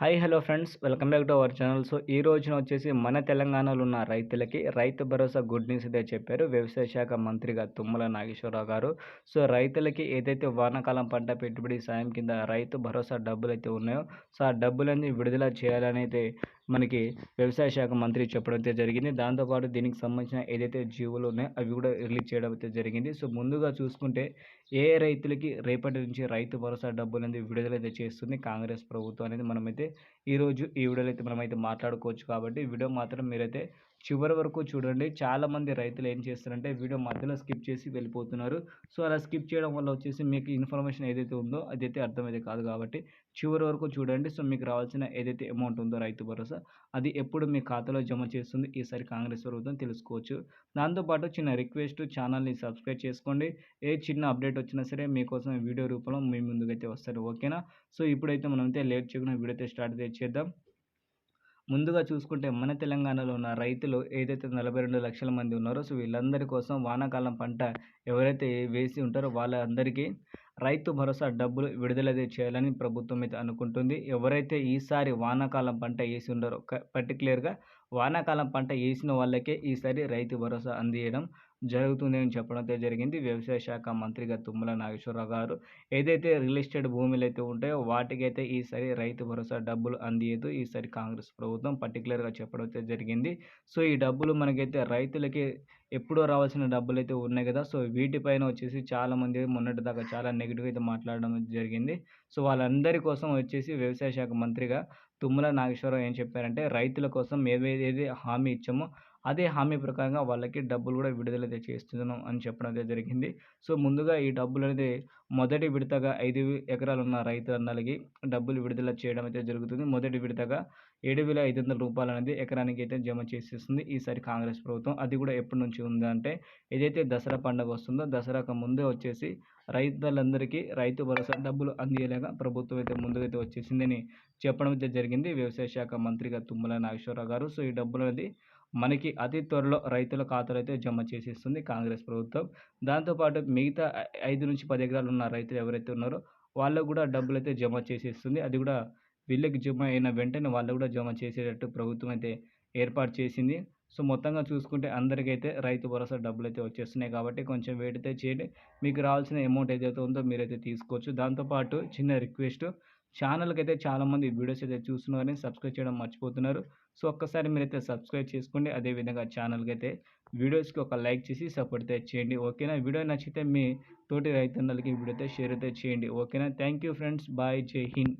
Hi hello friends. Welcome back to our channel. So ఈ రోజున వచ్చేసి మన తెలంగాణలో ఉన్న రైతులకి రైతు భరోసా గుడ్ న్యూస్ అయితే చెప్పారు వ్యవసాయ శాఖ మంత్రిగా తుమ్మల నాగేశ్వరరావు గారు. సో రైతులకి ఏదైతే వానాకాలం పంట పెట్టుబడి సాయం కింద రైతు భరోసా డబ్బులు అయితే ఉన్నాయో సో ఆ డబ్బులన్నీ విడుదల చేయాలని అయితే మనకి వ్యవసాయ శాఖ మంత్రి చెప్పడం అయితే జరిగింది. దాంతోపాటు దీనికి సంబంధించిన ఏదైతే జీవోలు ఉన్నాయో అవి కూడా రిలీజ్ చేయడం అయితే జరిగింది. సో ముందుగా చూసుకుంటే ఏ రైతులకి రేపటి నుంచి రైతు భరోసా డబ్బులు అనేది విడుదలైతే చేస్తుంది? కాంగ్రెస్ ప్రభుత్వం అనేది మనమైతే ఈరోజు ఈ వీడియోలో అయితే మనమైతే మాట్లాడుకోవచ్చు కాబట్టి వీడియో మాత్రం మీరైతే చివరి వరకు చూడండి. చాలామంది రైతులు ఏం చేస్తారంటే వీడియో మధ్యలో స్కిప్ చేసి వెళ్ళిపోతున్నారు. సో అలా స్కిప్ చేయడం వల్ల వచ్చేసి మీకు ఇన్ఫర్మేషన్ ఏదైతే ఉందో అదైతే అర్థమైతే కాదు కాబట్టి చివరి వరకు చూడండి. సో మీకు రావాల్సిన ఏదైతే అమౌంట్ ఉందో రైతు భరోసా అది ఎప్పుడు మీ ఖాతాలో జమ చేస్తుంది. ఈసారి కాంగ్రెస్ ప్రభుత్వం తెలుసుకోవచ్చు. దాంతోపాటు చిన్న రిక్వెస్ట్ ఛానల్ని సబ్స్క్రైబ్ చేసుకోండి. ఏ చిన్న అప్డేట్ వచ్చినా సరే మీకోసం వీడియో రూపంలో మీ ముందుకైతే వస్తారు ఓకేనా? సో ఇప్పుడైతే మనం అయితే లేట్ చేయకుండా వీడియో అయితే స్టార్ట్ చేద్దాం. ముందుగా చూసుకుంటే మన తెలంగాణలో ఉన్న రైతులు ఏదైతే నలభై రెండు లక్షల మంది ఉన్నారో సో వీళ్ళందరి కోసం వానాకాలం పంట ఎవరైతే వేసి ఉంటారో వాళ్ళందరికీ రైతు భరోసా డబ్బులు విడుదల చేయాలని ప్రభుత్వం అయితే అనుకుంటుంది. ఎవరైతే ఈసారి వానాకాలం పంట వేసి ఉన్నారో పర్టికులర్గా వానాకాలం పంట వేసిన వాళ్ళకే ఈసారి రైతు భరోసా అందియడం జరుగుతుంది అని చెప్పడం అయితే జరిగింది. వ్యవసాయ శాఖ మంత్రిగా తుమ్మల నాగేశ్వరరావు గారు. ఏదైతే రియల్ ఎస్టేట్ భూములు అయితే ఉంటాయో వాటికైతే ఈసారి రైతు భరోసా డబ్బులు అందియదు. ఈసారి కాంగ్రెస్ ప్రభుత్వం పర్టికులర్గా చెప్పడం అయితే జరిగింది. సో ఈ డబ్బులు మనకైతే రైతులకి ఎప్పుడో రావాల్సిన డబ్బులు అయితే ఉన్నాయి కదా! సో వీటిపైన వచ్చేసి చాలామంది మొన్నటి దాకా చాలా నెగిటివ్ అయితే మాట్లాడడం జరిగింది. సో వాళ్ళందరి కోసం వచ్చేసి వ్యవసాయ శాఖ మంత్రిగా తుమ్మల నాగేశ్వరరావు ఏం చెప్పారంటే రైతుల కోసం ఏవేది హామీ ఇచ్చామో అదే హామీ ప్రకారంగా వాళ్ళకి డబ్బులు కూడా విడుదల అయితే చేస్తున్నాం అని చెప్పడం అయితే జరిగింది. సో ముందుగా ఈ డబ్బులు అనేది మొదటి విడతగా ఐదు ఎకరాలు ఉన్న రైతులందరికీ డబ్బులు విడుదల చేయడం అయితే జరుగుతుంది. మొదటి విడతగా ఏడు వేల ఐదు వందల రూపాయలు అనేది ఎకరానికి అయితే జమ చేసేస్తుంది ఈసారి కాంగ్రెస్ ప్రభుత్వం. అది కూడా ఎప్పటి నుంచి ఉందంటే ఏదైతే దసరా పండుగ వస్తుందో దసరాకు ముందే వచ్చేసి రైతులందరికీ రైతు భరోసా డబ్బులు అందేలాగా ప్రభుత్వం అయితే ముందుకైతే వచ్చేసిందని చెప్పడం అయితే జరిగింది. వ్యవసాయ శాఖ మంత్రిగా తుమ్మల నాగేశ్వరరావు గారు. సో ఈ డబ్బులు అనేది మనకి అతి త్వరలో రైతుల ఖాతాలు అయితే జమ చేసేస్తుంది కాంగ్రెస్ ప్రభుత్వం. దాంతోపాటు మిగతా ఐదు నుంచి పది ఎకరాలు ఉన్న రైతులు ఎవరైతే ఉన్నారో వాళ్ళకు కూడా డబ్బులు అయితే జమ చేసేస్తుంది. అది కూడా వీళ్ళకి జమ అయిన వెంటనే వాళ్ళు కూడా జమ చేసేటట్టు ప్రభుత్వం అయితే ఏర్పాటు చేసింది. సో మొత్తంగా చూసుకుంటే అందరికైతే రైతు భరోసా డబ్బులు అయితే వచ్చేస్తున్నాయి కాబట్టి కొంచెం వెయిట్ అయితే చేయండి. మీకు రావాల్సిన అమౌంట్ ఏదైతే ఉందో మీరైతే తీసుకోవచ్చు. దాంతోపాటు చిన్న రిక్వెస్ట్ ఛానల్కి అయితే చాలామంది వీడియోస్ అయితే చూస్తున్నారని సబ్స్క్రైబ్ చేయడం మర్చిపోతున్నారు. సో ఒక్కసారి మీరైతే సబ్స్క్రైబ్ చేసుకోండి. అదేవిధంగా ఛానల్కి అయితే వీడియోస్కి ఒక లైక్ చేసి సపోర్ట్ అయితే చేయండి. ఓకేనా? వీడియో నచ్చితే మీ తోటి రైతన్నలకి వీడియో అయితే షేర్ అయితే చేయండి. ఓకేనా? Thank you friends. Bye. Jai Hind.